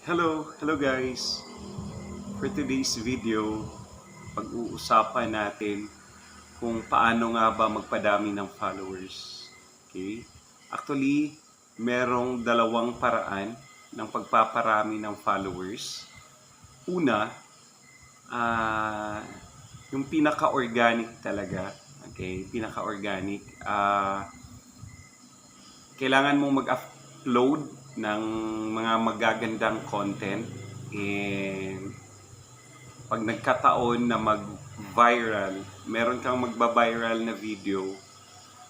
Hello, hello guys. For today's video, pag-uusapan natin kung paano nga ba magpadami ng followers. Okay? Actually, merong dalawang paraan ng pagpaparami ng followers. Una, ah yung pinaka-organic talaga. Okay, pinaka-organic. Ah kailangan mong mag-upload ng mga magagandang content and pag nagkataon na mag-viral, meron kang magba-viral na video,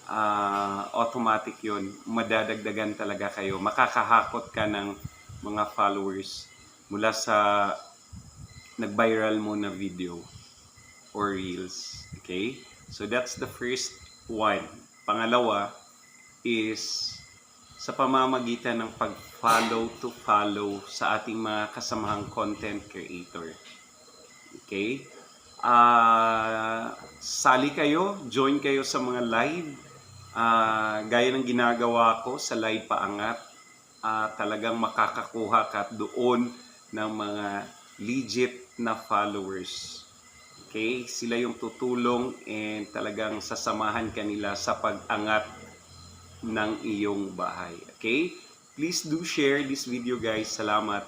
ah automatic yun. Madadagdagan talaga kayo. Makakahakot ka ng mga followers mula sa nag-viral mo na video or reels. Okay? So that's the first one. Pangalawa is sa pamamagitan ng pag-follow to follow sa ating mga kasamahang content creator. Okay? Ah, sali kayo, join kayo sa mga live. Ah, gaya ng ginagawa ko sa live paangat, ah, talagang makakakuha ka doon ng mga legit na followers. Okay? Sila yung tutulong and talagang sasamahan kanila sa pag-angat ng iyong bahay. Okay? Please do share this video guys. Salamat.